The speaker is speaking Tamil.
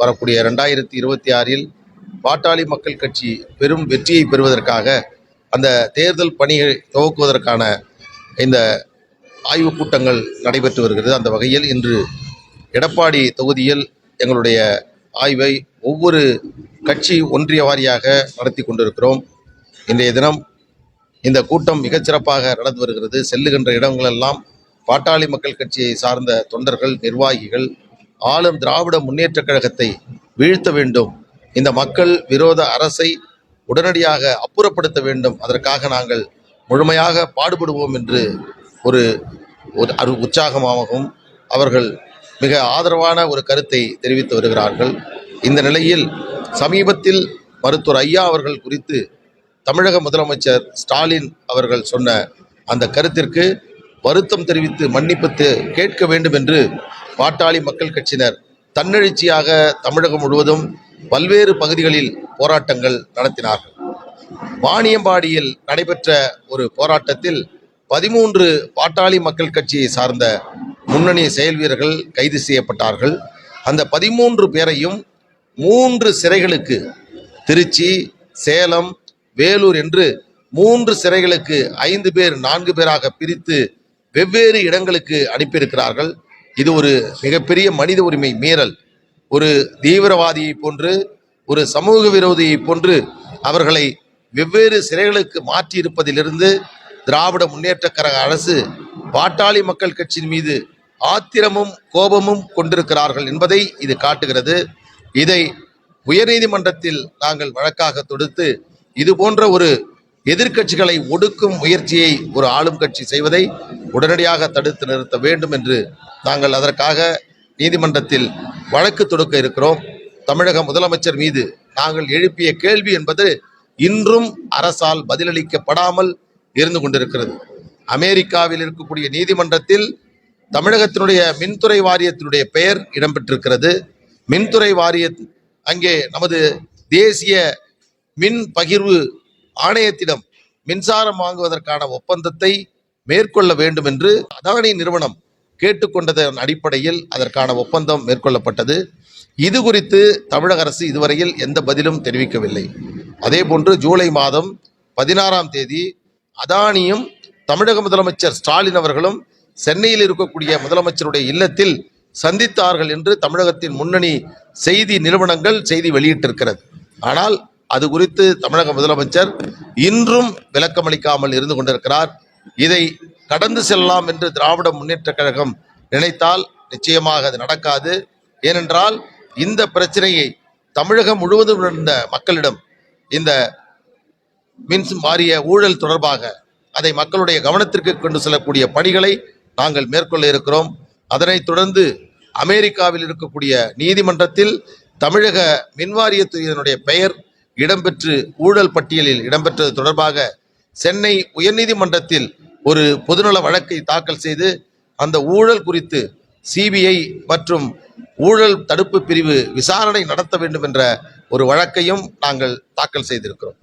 வரக்கூடிய ரெண்டாயிரத்தி இருபத்தி ஆறில் பாட்டாளி மக்கள் கட்சி பெரும் வெற்றியை பெறுவதற்காக அந்த தேர்தல் பணியை துவக்குவதற்கான இந்த ஆய்வுக் கூட்டங்கள் நடைபெற்று வருகிறது. அந்த வகையில் இன்று எடப்பாடி தொகுதியில் எங்களுடைய ஆய்வை ஒவ்வொரு கட்சி ஒன்றிய வாரியாக நடத்தி கொண்டிருக்கிறோம். இன்றைய தினம் இந்த கூட்டம் மிகச்சிறப்பாக நடந்து வருகிறது. செல்லுகின்ற இடங்களெல்லாம் பாட்டாளி மக்கள் கட்சியை சார்ந்த தொண்டர்கள் நிர்வாகிகள் ஆளும் திராவிட முன்னேற்றக் கழகத்தை வீழ்த்த வேண்டும். இந்த மக்கள் விரோத அரசை உடனடியாக அப்புறப்படுத்த வேண்டும். அதற்காக நாங்கள் முழுமையாக பாடுபடுவோம் என்று ஒரு ஒரு அரு உற்சாகமாகவும் அவர்கள் மிக ஆதரவான ஒரு கருத்தை தெரிவித்து வருகிறார்கள். இந்த நிலையில் சமீபத்தில் மருத்துவர் ஐயா அவர்கள் குறித்து தமிழக முதலமைச்சர் ஸ்டாலின் அவர்கள் சொன்ன அந்த கருத்திற்கு வருத்தம் தெரிவித்து மன்னிப்பு கேட்க வேண்டும் என்று பாட்டாளி மக்கள் கட்சியினர் தன்னெழுச்சியாக தமிழகம் முழுவதும் பல்வேறு பகுதிகளில் போராட்டங்கள் நடத்தினார்கள். வாணியம்பாடியில் நடைபெற்ற ஒரு போராட்டத்தில் பதிமூன்று பாட்டாளி மக்கள் கட்சியை சார்ந்த முன்னணி செயல் வீரர்கள் கைது செய்யப்பட்டார்கள். அந்த பதிமூன்று பேரையும் மூன்று சிறைகளுக்கு திருச்சி சேலம் வேலூர் என்று மூன்று சிறைகளுக்கு ஐந்து பேர் நான்கு பேராக பிரித்து வெவ்வேறு இடங்களுக்கு அனுப்பியிருக்கிறார்கள். இது ஒரு மிகப்பெரிய மனித உரிமை மீறல். ஒரு தீவிரவாதியை போன்று ஒரு சமூக விரோதியை போன்று அவர்களை வெவ்வேறு சிறைகளுக்கு மாற்றி இருப்பதிலிருந்து திராவிட முன்னேற்ற கழக அரசு பாட்டாளி மக்கள் கட்சியின் மீது ஆத்திரமும் கோபமும் கொண்டிருக்கிறார்கள் என்பதை இது காட்டுகிறது. இதை உயர்நீதிமன்றத்தில் நாங்கள் வழக்காக தொடுத்து இது போன்ற ஒரு எதிர்க்கட்சிகளை ஒடுக்கும் முயற்சியை ஒரு ஆளும் கட்சி செய்வதை உடனடியாக தடுத்து நிறுத்த வேண்டும் என்று நாங்கள் அதற்காக நீதிமன்றத்தில் வழக்கு தொடுக்க இருக்கிறோம். தமிழக முதலமைச்சர் மீது நாங்கள் எழுப்பிய கேள்வி என்பது இன்றும் அரசால் பதிலளிக்கப்படாமல் இருந்து கொண்டிருக்கிறது. அமெரிக்காவில் இருக்கக்கூடிய நீதிமன்றத்தில் தமிழகத்தினுடைய மின்துறை வாரியத்தினுடைய பெயர் இடம்பெற்றிருக்கிறது. மின்துறை வாரிய அங்கே நமது தேசிய மின் பகிர்வு ஆணையத்திடம் மின்சாரம் வாங்குவதற்கான ஒப்பந்தத்தை மேற்கொள்ள வேண்டும் என்று அதானி நிறுவனம் கேட்டுக்கொண்டதன் அடிப்படையில் அதற்கான ஒப்பந்தம் மேற்கொள்ளப்பட்டது. இது குறித்து தமிழக அரசு இதுவரையில் எந்த பதிலும் தெரிவிக்கவில்லை. அதேபோன்று ஜூலை மாதம் பதினாறாம் தேதி அதானியும் தமிழக முதலமைச்சர் ஸ்டாலின் அவர்களும் சென்னையில் இருக்கக்கூடிய முதலமைச்சருடைய இல்லத்தில் சந்தித்தார்கள் என்று தமிழகத்தின் முன்னணி செய்தி நிறுவனங்கள் செய்தி வெளியிட்டிருக்கிறது. ஆனால் அது குறித்து தமிழக முதலமைச்சர் இன்றும் விளக்கமளிக்காமல் இருந்து கொண்டிருக்கிறார். இதை கடந்து செல்லலாம் என்று திராவிட முன்னேற்ற கழகம் நினைத்தால் நிச்சயமாக அது நடக்காது. ஏனென்றால் இந்த பிரச்சனையை தமிழகம் முழுவதும் இருந்த மக்களிடம் இந்த மின் மாறிய ஊழல் தொடர்பாக அதை மக்களுடைய கவனத்திற்கு கொண்டு செல்லக்கூடிய பணிகளை நாங்கள் மேற்கொள்ள இருக்கிறோம். அதனைத் தொடர்ந்து அமெரிக்காவில் இருக்கக்கூடிய நீதிமன்றத்தில் தமிழக மின்வாரியத்துறையினுடைய பெயர் இடம்பெற்று ஊழல் பட்டியலில் இடம்பெற்றது தொடர்பாக சென்னை உயர்நீதிமன்றத்தில் ஒரு பொதுநல வழக்கை தாக்கல் செய்து அந்த ஊழல் குறித்து சிபிஐ மற்றும் ஊழல் தடுப்பு பிரிவு விசாரணை நடத்த வேண்டும் என்ற ஒரு வழக்கையும் நாங்கள் தாக்கல் செய்திருக்கிறோம்.